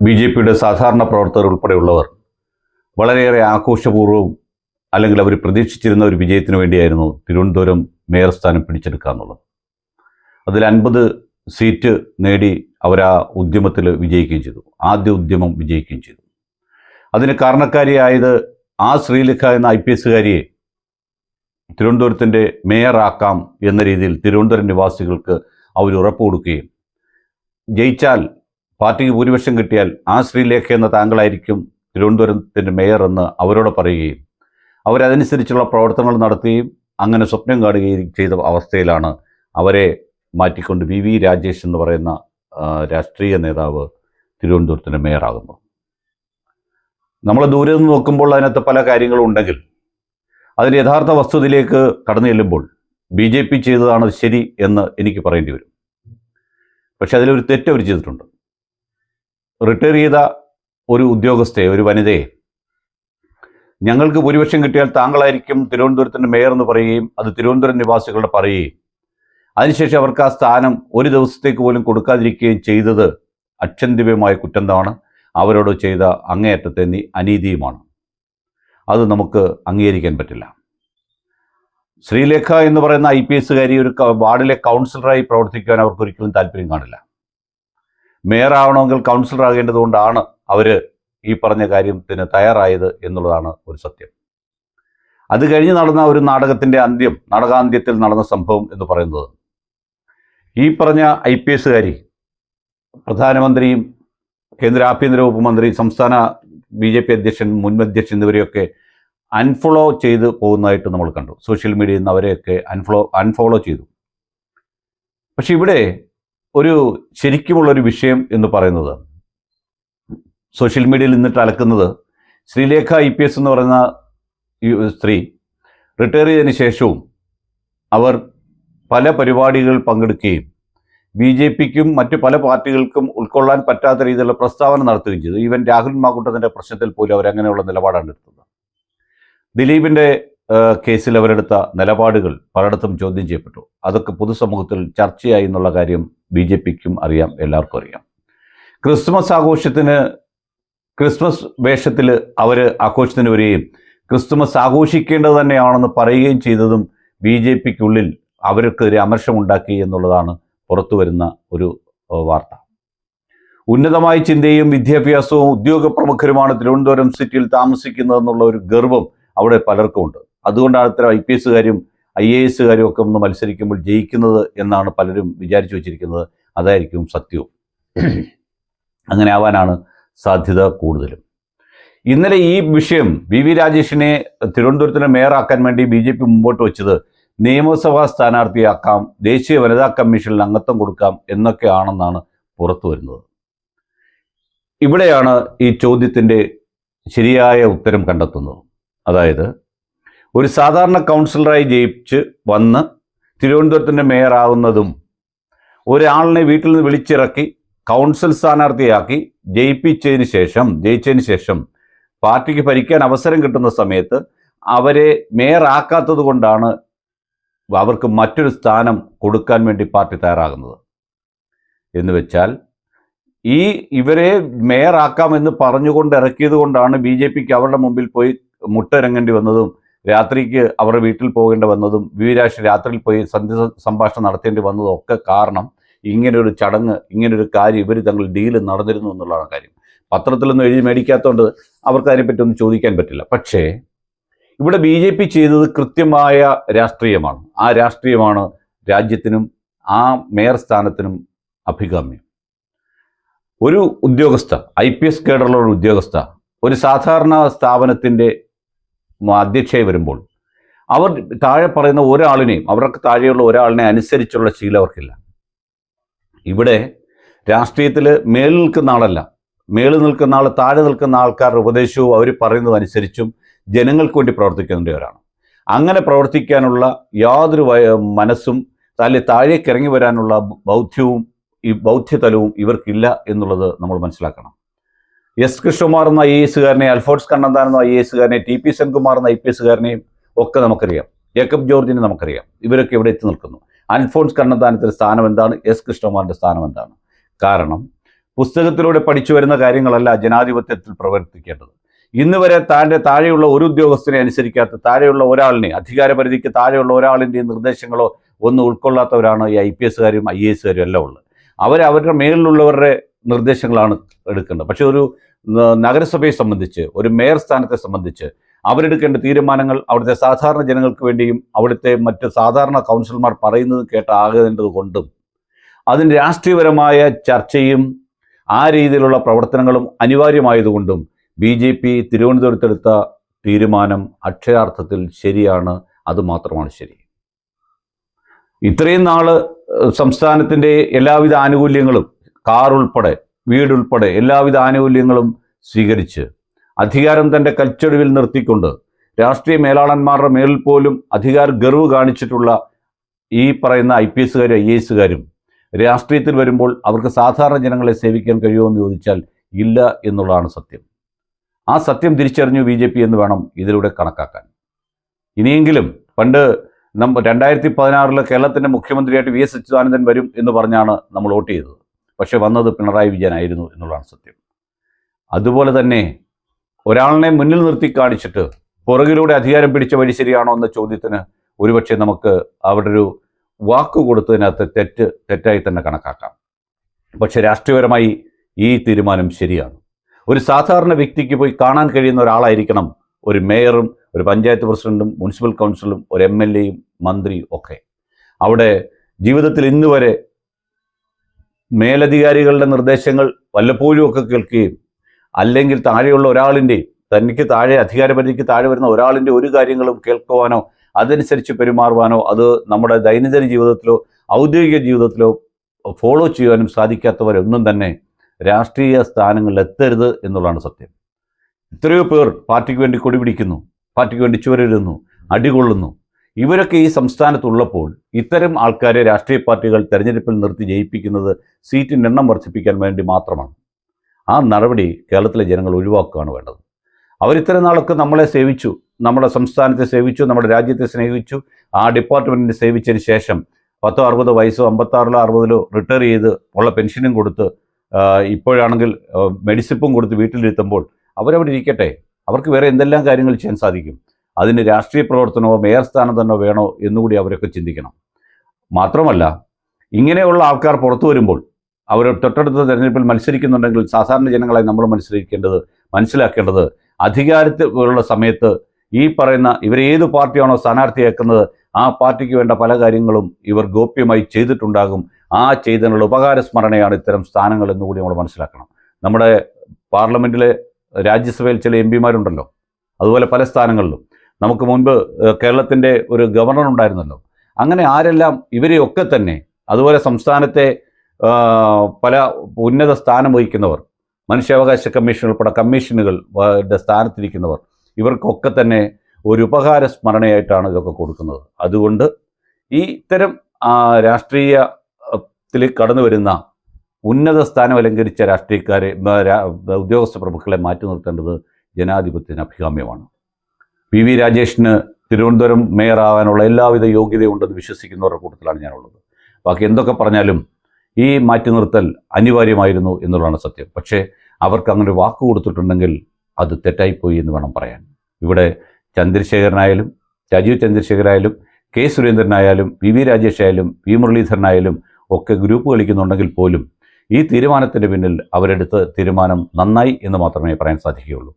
B J പിയുടെ സാധാരണ പ്രവർത്തകർ ഉൾപ്പെടെയുള്ളവർ വളരെയേറെ ആഘോഷപൂർവവും അല്ലെങ്കിൽ അവർ പ്രതീക്ഷിച്ചിരുന്ന ഒരു വിജയത്തിന് വേണ്ടിയായിരുന്നു തിരുവനന്തപുരം മേയർ സ്ഥാനം പിടിച്ചെടുക്കുക എന്നുള്ളത്. അതിൽ അൻപത് സീറ്റ് നേടി അവർ ആ ഉദ്യമത്തിൽ വിജയിക്കുകയും ചെയ്തു. ആദ്യ ഉദ്യമം വിജയിക്കുകയും ചെയ്തു. അതിന് കാരണക്കാരിയായത് ആ ശ്രീലേഖ എന്ന ഐ പി എസുകാരിയെ തിരുവനന്തപുരത്തിന്റെ മേയറാക്കാം എന്ന രീതിയിൽ തിരുവനന്തപുരം നിവാസികൾക്ക് അവർ ഉറപ്പ് കൊടുക്കുകയും ജയിച്ചാൽ പാർട്ടിക്ക് ഭൂരിപക്ഷം കിട്ടിയാൽ ആ ശ്രീലേഖ എന്ന താങ്കളായിരിക്കും തിരുവനന്തപുരത്തിന്റെ മേയർ എന്ന് അവരോട് പറയുകയും അവരതനുസരിച്ചുള്ള പ്രവർത്തനങ്ങൾ നടത്തുകയും അങ്ങനെ സ്വപ്നം കാണുകയും ചെയ്ത അവസ്ഥയിലാണ് അവരെ മാറ്റിക്കൊണ്ട് വി വി രാജേഷ് എന്ന് പറയുന്ന രാഷ്ട്രീയ നേതാവ് തിരുവനന്തപുരത്തിന്റെ മേയറാകുന്നു നമ്മൾ ദൂരെ നിന്ന് നോക്കുമ്പോൾ അതിനകത്ത് പല കാര്യങ്ങളും ഉണ്ടെങ്കിൽ അതിന്റെ യഥാർത്ഥ വസ്തുതയിലേക്ക് കടന്നു ചെല്ലുമ്പോൾ ബി ജെ പി ചെയ്തതാണ് ശരി എന്ന് എനിക്ക് പറയേണ്ടി വരും. പക്ഷെ അതിലൊരു തെറ്റ് അവർ ചെയ്തിട്ടുണ്ട്. റിട്ടയർ ചെയ്ത ഒരു ഉദ്യോഗസ്ഥയെ ഒരു വനിതയെ ഞങ്ങൾക്ക് ഭൂരിപക്ഷം കിട്ടിയാൽ താങ്കളായിരിക്കും തിരുവനന്തപുരത്തിന്റെ മേയർ എന്ന് പറയുകയും അത് തിരുവനന്തപുരം നിവാസികളുടെ പറയുകയും അതിനുശേഷം അവർക്ക് ആ സ്ഥാനം ഒരു ദിവസത്തേക്ക് പോലും കൊടുക്കാതിരിക്കുകയും ചെയ്തത് അക്ഷന്തിവ്യമായ കുറ്റന്താണ് അവരോട് ചെയ്ത അങ്ങേയറ്റത്തെ അനീതിയുമാണ്. അത് നമുക്ക് അംഗീകരിക്കാൻ പറ്റില്ല. ശ്രീലേഖ എന്ന് പറയുന്ന ഐ പി എസുകാരി ഒരു വാർഡിലെ കൗൺസിലറായി പ്രവർത്തിക്കാൻ അവർക്ക് ഒരിക്കലും താല്പര്യം കാണില്ല. മേയർ ആവണമെങ്കിൽ കൗൺസിലർ ആകേണ്ടതുകൊണ്ടാണ് അവർ ഈ പറഞ്ഞ കാര്യത്തിന് തയ്യാറായത് എന്നുള്ളതാണ് ഒരു സത്യം. അത് കഴിഞ്ഞ് നടന്ന ഒരു നാടകത്തിന്റെ അന്ത്യം നാടകാന്ത്യത്തിൽ നടന്ന സംഭവം എന്ന് പറയുന്നത്. ഈ പറഞ്ഞ ഐ പി എസുകാരി പ്രധാനമന്ത്രിയും കേന്ദ്ര ആഭ്യന്തര വകുപ്പ് മന്ത്രി സംസ്ഥാന ബി ജെ പി അധ്യക്ഷൻ മുൻ അധ്യക്ഷൻ എന്നിവരെയൊക്കെ അൺഫോളോ ചെയ്ത് പോകുന്നതായിട്ട് നമ്മൾ കണ്ടു. സോഷ്യൽ മീഡിയയിൽ നിന്ന് അവരെയൊക്കെ അൺഫോളോ അൺഫോളോ ചെയ്തു. പക്ഷെ ഇവിടെ ഒരു ശരിക്കുമുള്ളൊരു വിഷയം എന്ന് പറയുന്നത്. സോഷ്യൽ മീഡിയയിൽ നിന്നിട്ട് അലക്കുന്നത് ശ്രീലേഖ ഇ പി എസ് എന്ന് പറയുന്ന സ്ത്രീ റിട്ടയർ ചെയ്തതിന് ശേഷവും അവർ പല പരിപാടികൾ പങ്കെടുക്കുകയും ബി ജെ പിക്കും മറ്റ് പല പാർട്ടികൾക്കും ഉൾക്കൊള്ളാൻ പറ്റാത്ത രീതിയിലുള്ള പ്രസ്താവന നടത്തുകയും ചെയ്തു. ഈവൻ രാഹുൽ മാക്കൂട്ടത്തിന്റെ പ്രശ്നത്തിൽ പോലും അവരങ്ങനെയുള്ള നിലപാടാണ് എടുത്തത്. ദിലീപിന്റെ കേസിൽ അവരെടുത്ത നിലപാടുകൾ പലയിടത്തും ചോദ്യം ചെയ്യപ്പെട്ടു. അതൊക്കെ പൊതുസമൂഹത്തിൽ ചർച്ചയായി എന്നുള്ള കാര്യം ബി ജെ പിക്കും അറിയാം എല്ലാവർക്കും അറിയാം. ക്രിസ്മസ് ആഘോഷത്തിന് ക്രിസ്മസ് വേഷത്തിൽ അവർ ആഘോഷത്തിന് വരികയും ക്രിസ്തുമസ് ആഘോഷിക്കേണ്ടത് തന്നെയാണെന്ന് പറയുകയും ചെയ്തതും ബി ജെ പിക്കുള്ളിൽ അവർക്കെതിരെ അമർഷമുണ്ടാക്കി എന്നുള്ളതാണ് പുറത്തു വരുന്ന ഒരു വാർത്ത. ഉന്നതമായ ചിന്തയും വിദ്യാഭ്യാസവും ഉദ്യോഗ പ്രമുഖരുമാണ് തിരുവനന്തപുരം സിറ്റിയിൽ താമസിക്കുന്നതെന്നുള്ള ഒരു ഗർവം അവിടെ പലർക്കും ഉണ്ട് അതുകൊണ്ടാണ് ഇത്തരം ഐ പി എസുകാരും ഐ എ എസുകാരും ഒക്കെ ഒന്ന് മത്സരിക്കുമ്പോൾ ജയിക്കുന്നത് എന്നാണ് പലരും വിചാരിച്ചു വച്ചിരിക്കുന്നത്. അതായിരിക്കും സത്യവും അങ്ങനെ ആവാനാണ് സാധ്യത കൂടുതലും. ഇന്നലെ ഈ വിഷയം വി വി രാജേഷിനെ തിരുവനന്തപുരത്തിന് മേയറാക്കാൻ വേണ്ടി ബി ജെ പി മുമ്പോട്ട് വെച്ചത് നിയമസഭാ സ്ഥാനാർത്ഥിയാക്കാം ദേശീയ വനിതാ കമ്മീഷനിൽ അംഗത്വം കൊടുക്കാം എന്നൊക്കെയാണെന്നാണ് പുറത്തു വരുന്നത്. ഇവിടെയാണ് ഈ ചോദ്യത്തിന്റെ ശരിയായ ഉത്തരം കണ്ടെത്തുന്നത്. അതായത് ഒരു സാധാരണ കൗൺസിലറായി ജയിച്ച് വന്ന് തിരുവനന്തപുരത്തിന്റെ മേയറാവുന്നതും ഒരാളിനെ വീട്ടിൽ നിന്ന് വിളിച്ചിറക്കി കൗൺസിൽ സ്ഥാനാർത്ഥിയാക്കി ജയിപ്പിച്ചതിന് ശേഷം ജയിച്ചതിന് ശേഷം പാർട്ടിക്ക് ഭരിക്കാൻ അവസരം കിട്ടുന്ന സമയത്ത് അവരെ മേയറാക്കാത്തത് കൊണ്ടാണ് അവർക്ക് മറ്റൊരു സ്ഥാനം കൊടുക്കാൻ വേണ്ടി പാർട്ടി തയ്യാറാകുന്നത്. എന്ന് വെച്ചാൽ ഈ ഇവരെ മേയറാക്കാമെന്ന് പറഞ്ഞുകൊണ്ട് ഇറക്കിയത് കൊണ്ടാണ് ബി ജെ പിക്ക് അവരുടെ മുമ്പിൽ പോയി മുട്ടിറങ്ങേണ്ടി വന്നതും രാത്രിക്ക് അവരുടെ വീട്ടിൽ പോകേണ്ടി വന്നതും വിവിരാശ് രാത്രിയിൽ പോയി സന്ധ്യ സംഭാഷണം നടത്തേണ്ടി വന്നതും ഒക്കെ കാരണം ഇങ്ങനൊരു ചടങ്ങ് ഇങ്ങനൊരു കാര്യം ഇവർ തങ്ങൾ ഡീൽ നടന്നിരുന്നു എന്നുള്ളതാണ് കാര്യം. പത്രത്തിലൊന്നും എഴുതി മേടിക്കാത്തതുകൊണ്ട് അവർക്ക് അതിനെപ്പറ്റി ഒന്നും ചോദിക്കാൻ പറ്റില്ല. പക്ഷേ ഇവിടെ ബി ജെ പി ചെയ്തത് കൃത്യമായ രാഷ്ട്രീയമാണ്. ആ രാഷ്ട്രീയമാണ് രാജ്യത്തിനും ആ മേയർ സ്ഥാനത്തിനും അഭികാമ്യം. ഒരു ഉദ്യോഗസ്ഥ ഐ പി എസ് കേഡറിലുള്ള ഉദ്യോഗസ്ഥ ഒരു സാധാരണ സ്ഥാപനത്തിന്റെ അധ്യക്ഷയായി വരുമ്പോൾ അവർ താഴെ പറയുന്ന ഒരാളിനെയും അവർക്ക് താഴെയുള്ള ഒരാളിനെ അനുസരിച്ചുള്ള ശീലം അവർക്കില്ല. ഇവിടെ രാഷ്ട്രീയത്തിൽ മേളിൽ നിൽക്കുന്ന ആളല്ല. മേളിൽ നിൽക്കുന്ന ആൾ താഴെ നിൽക്കുന്ന ആൾക്കാരുടെ ഉപദേശവും അവർ പറയുന്നത് അനുസരിച്ചും ജനങ്ങൾക്ക് വേണ്ടി പ്രവർത്തിക്കുന്നവരാണ്. അങ്ങനെ പ്രവർത്തിക്കാനുള്ള യാതൊരു മനസ്സും അല്ലെങ്കിൽ താഴേക്ക് ഇറങ്ങി വരാനുള്ള ബൗദ്ധ്യവും ഈ ബൗദ്ധ്യതലവും ഇവർക്കില്ല എന്നുള്ളത് നമ്മൾ മനസ്സിലാക്കണം. എസ് കൃഷ്ണകുമാർ എന്ന ഐ എസുകാരനെ അൽഫോൺസ് കണ്ണന്താൻ എന്ന ഐ എസുകാരനെ ടി പി സെൻകുമാർ എന്ന ഐ പി എസുകാരനെയും ഒക്കെ നമുക്കറിയാം. ജേക്കബ് ജോർജിനെ നമുക്കറിയാം. ഇവരൊക്കെ ഇവിടെ എത്തി നിൽക്കുന്നു. അൽഫോൺസ് കണ്ണന്താനത്തിന്റെ സ്ഥാനം എന്താണ്? എസ് കൃഷ്ണകുമാറിന്റെ സ്ഥാനം എന്താണ്? കാരണം പുസ്തകത്തിലൂടെ പഠിച്ചു വരുന്ന കാര്യങ്ങളല്ല ജനാധിപത്യത്തിൽ പ്രവർത്തിക്കേണ്ടത്. ഇന്ന് വരെ താന്റെ താഴെയുള്ള ഒരു ഉദ്യോഗസ്ഥനെ അനുസരിക്കാത്ത താഴെയുള്ള ഒരാളിനെ അധികാരപരിധിക്ക് താഴെയുള്ള ഒരാളിന്റെയും നിർദ്ദേശങ്ങളോ ഒന്നും ഉൾക്കൊള്ളാത്തവരാണ് ഈ ഐ പി എസ്സുകാരും ഐ എ എസ്സുകാരും എല്ലാം ഉള്ളത്. അവർ അവരുടെ മേളിലുള്ളവരുടെ നിർദ്ദേശങ്ങളാണ് എടുക്കേണ്ടത്. പക്ഷെ ഒരു നഗരസഭയെ സംബന്ധിച്ച് ഒരു മേയർ സ്ഥാനത്തെ സംബന്ധിച്ച് അവരെടുക്കേണ്ട തീരുമാനങ്ങൾ അവിടുത്തെ സാധാരണ ജനങ്ങൾക്ക് വേണ്ടിയും അവിടുത്തെ മറ്റ് സാധാരണ കൗൺസിലർമാർ പറയുന്നത് കേട്ടാകേണ്ടത് കൊണ്ടും അതിന് രാഷ്ട്രീയപരമായ ചർച്ചയും ആ രീതിയിലുള്ള പ്രവർത്തനങ്ങളും അനിവാര്യമായതുകൊണ്ടും ബി ജെ പി തിരുവനന്തപുരത്തെടുത്ത തീരുമാനം അക്ഷരാർത്ഥത്തിൽ ശരിയാണ് അതുമാത്രമാണ് ശരി. ഇത്രയും നാൾ സംസ്ഥാനത്തിന്റെ എല്ലാവിധ ആനുകൂല്യങ്ങളും കാർ ഉൾപ്പെടെ വീടുൾപ്പെടെ എല്ലാവിധ ആനുകൂല്യങ്ങളും സ്വീകരിച്ച് അധികാരം തന്റെ കൽച്ചൊടിവിൽ നിർത്തിക്കൊണ്ട് രാഷ്ട്രീയ മേലാളന്മാരുടെ മേൽ പോലും അധികാര ഗർവ് കാണിച്ചിട്ടുള്ള ഈ പറയുന്ന ഐ പി എസുകാരും ഐ എ എസുകാരും രാഷ്ട്രീയത്തിൽ വരുമ്പോൾ അവർക്ക് സാധാരണ ജനങ്ങളെ സേവിക്കാൻ കഴിയുമെന്ന് ചോദിച്ചാൽ ഇല്ല എന്നുള്ളതാണ് സത്യം. ആ സത്യം തിരിച്ചറിഞ്ഞു ബി ജെ പി എന്ന് വേണം ഇതിലൂടെ കണക്കാക്കാൻ. ഇനിയെങ്കിലും പണ്ട് നം രണ്ടായിരത്തി പതിനാറിൽ കേരളത്തിന്റെ മുഖ്യമന്ത്രിയായിട്ട് വി എസ് അച്യുതാനന്ദൻ വരും എന്ന് പറഞ്ഞാണ് നമ്മൾ വോട്ട് ചെയ്തത്. പക്ഷെ വന്നത് പിണറായി വിജയനായിരുന്നു എന്നുള്ളതാണ് സത്യം. അതുപോലെ തന്നെ ഒരാളിനെ മുന്നിൽ നിർത്തി കാണിച്ചിട്ട് പുറകിലൂടെ അധികാരം പിടിച്ച വഴി ശരിയാണോ എന്ന ചോദ്യത്തിന് ഒരുപക്ഷെ നമുക്ക് അവിടെ ഒരു വാക്ക് കൊടുത്തതിനകത്ത് തെറ്റ് തെറ്റായി തന്നെ കണക്കാക്കാം. പക്ഷെ രാഷ്ട്രീയപരമായി ഈ തീരുമാനം ശരിയാണ്. ഒരു സാധാരണ വ്യക്തിക്ക് പോയി കാണാൻ കഴിയുന്ന ഒരാളായിരിക്കണം ഒരു മേയറും ഒരു പഞ്ചായത്ത് പ്രസിഡന്റും മുനിസിപ്പൽ കൗൺസിലും ഒരു എം എൽ എയും മന്ത്രിയും ഒക്കെ. അവിടെ ജീവിതത്തിൽ ഇന്ന് വരെ മേലധികാരികളുടെ നിർദ്ദേശങ്ങൾ വല്ലപ്പോഴും ഒക്കെ കേൾക്കുകയും അല്ലെങ്കിൽ താഴെയുള്ള ഒരാളിന്റെ തനിക്ക് താഴെ അധികാരപരിധിക്ക് താഴെ വരുന്ന ഒരാളിന്റെ ഒരു കാര്യങ്ങളും കേൾക്കുവാനോ അതനുസരിച്ച് പെരുമാറുവാനോ അത് നമ്മുടെ ദൈനംദിന ജീവിതത്തിലോ ഔദ്യോഗിക ജീവിതത്തിലോ ഫോളോ ചെയ്യുവാനും സാധിക്കാത്തവരൊന്നും തന്നെ രാഷ്ട്രീയ സ്ഥാനങ്ങളിൽ എത്തരുത് എന്നുള്ളതാണ് സത്യം. എത്രയോ പേർ പാർട്ടിക്ക് വേണ്ടി കൊടിപിടിക്കുന്നു പാർട്ടിക്ക് വേണ്ടി ചുവരിടുന്നു അടികൊള്ളുന്നു. ഇവരൊക്കെ ഈ സംസ്ഥാനത്തുള്ളപ്പോൾ ഇത്തരം ആൾക്കാരെ രാഷ്ട്രീയ പാർട്ടികൾ തെരഞ്ഞെടുപ്പിൽ നിർത്തി ജയിപ്പിക്കുന്നത് സീറ്റിന്റെ എണ്ണം വർദ്ധിപ്പിക്കാൻ വേണ്ടി മാത്രമാണ്. ആ നടപടി കേരളത്തിലെ ജനങ്ങൾ ഒഴിവാക്കുകയാണ് വേണ്ടത്. അവരിത്രയും നാളൊക്കെ നമ്മളെ സേവിച്ചു നമ്മുടെ സംസ്ഥാനത്തെ സേവിച്ചു നമ്മുടെ രാജ്യത്തെ സ്നേഹിച്ചു ആ ഡിപ്പാർട്ട്മെന്റിനെ സേവിച്ചതിന് ശേഷം പത്തോ അറുപതോ വയസ്സോ അമ്പത്താറിലോ അറുപതിലോ റിട്ടയർ ചെയ്ത് ഉള്ള പെൻഷനും കൊടുത്ത് ഇപ്പോഴാണെങ്കിൽ മെഡിസിപ്പും കൊടുത്ത് വീട്ടിലിരുത്തുമ്പോൾ അവരവിടെ ഇരിക്കട്ടെ. അവർക്ക് വേറെ എന്തെല്ലാം കാര്യങ്ങൾ ചെയ്യാൻ സാധിക്കും? അതിന് രാഷ്ട്രീയ പ്രവർത്തനമോ മേയർ സ്ഥാനം തന്നെ വേണോ എന്നുകൂടി അവരൊക്കെ ചിന്തിക്കണം. മാത്രമല്ല ഇങ്ങനെയുള്ള ആൾക്കാർ പുറത്തു വരുമ്പോൾ അവർ തൊട്ടടുത്ത തെരഞ്ഞെടുപ്പിൽ മത്സരിക്കുന്നുണ്ടെങ്കിൽ സാധാരണ ജനങ്ങളെ നമ്മൾ മനസ്സിലാക്കേണ്ടത് മനസ്സിലാക്കേണ്ടത് അധികാരത്തിലുള്ള സമയത്ത് ഈ പറയുന്ന ഇവർ ഏത് പാർട്ടിയാണോ സ്ഥാനാർത്ഥിയാക്കുന്നത് ആ പാർട്ടിക്ക് വേണ്ട പല കാര്യങ്ങളും ഇവർ ഗോപ്യമായി ചെയ്തിട്ടുണ്ടാകും. ആ ചെയ്തതിനുള്ള ഉപകാര സ്മരണയാണ് ഇത്തരം സ്ഥാനങ്ങൾ എന്നുകൂടി നമ്മൾ മനസ്സിലാക്കണം. നമ്മുടെ പാർലമെന്റിലെ രാജ്യസഭയിൽ ചില എം പിമാരുണ്ടല്ലോ. അതുപോലെ പല സ്ഥാനങ്ങളിലും. നമുക്ക് മുൻപ് കേരളത്തിന്റെ ഒരു ഗവർണർ ഉണ്ടായിരുന്നല്ലോ. അങ്ങനെ ആരെല്ലാം ഇവരെയൊക്കെ തന്നെ അതുപോലെ സംസ്ഥാനത്തെ പല ഉന്നത സ്ഥാനം വഹിക്കുന്നവർ മനുഷ്യാവകാശ കമ്മീഷൻ ഉൾപ്പെടെ കമ്മീഷനുകൾ സ്ഥാനത്തിരിക്കുന്നവർ ഇവർക്കൊക്കെ തന്നെ ഒരു ഉപകാര സ്മരണയായിട്ടാണ് ഇതൊക്കെ കൊടുക്കുന്നത്. അതുകൊണ്ട് ഈ ഇത്തരം രാഷ്ട്രീയത്തിൽ കടന്നു വരുന്ന ഉന്നത സ്ഥാനം അലങ്കരിച്ച രാഷ്ട്രീയക്കാരെ ഉദ്യോഗസ്ഥ പ്രമുഖരെ മാറ്റി നിർത്തേണ്ടത് ജനാധിപത്യത്തിന് അഭികാമ്യമാണ്. പി വി രാജേഷിന് തിരുവനന്തപുരം മേയറാകാനുള്ള എല്ലാവിധ യോഗ്യതയുണ്ടെന്ന് വിശ്വസിക്കുന്നവരുടെ കൂട്ടത്തിലാണ് ഞാനുള്ളത്. ബാക്കി എന്തൊക്കെ പറഞ്ഞാലും ഈ മാറ്റി നിർത്തൽ അനിവാര്യമായിരുന്നു എന്നുള്ളതാണ് സത്യം. പക്ഷേ അവർക്ക് അങ്ങനെ വാക്ക് കൊടുത്തിട്ടുണ്ടെങ്കിൽ അത് തെറ്റായിപ്പോയി എന്ന് വേണം പറയാൻ. ഇവിടെ ചന്ദ്രശേഖരനായാലും രാജീവ് ചന്ദ്രശേഖരായാലും കെ സുരേന്ദ്രനായാലും വി രാജേഷ് ആയാലും പി മുരളീധരനായാലും ഒക്കെ ഗ്രൂപ്പ് കളിക്കുന്നുണ്ടെങ്കിൽ പോലും ഈ തീരുമാനത്തിന്റെ പിന്നിൽ അവരെടുത്ത് തീരുമാനം നന്നായി എന്ന് മാത്രമേ പറയാൻ സാധിക്കുകയുള്ളൂ.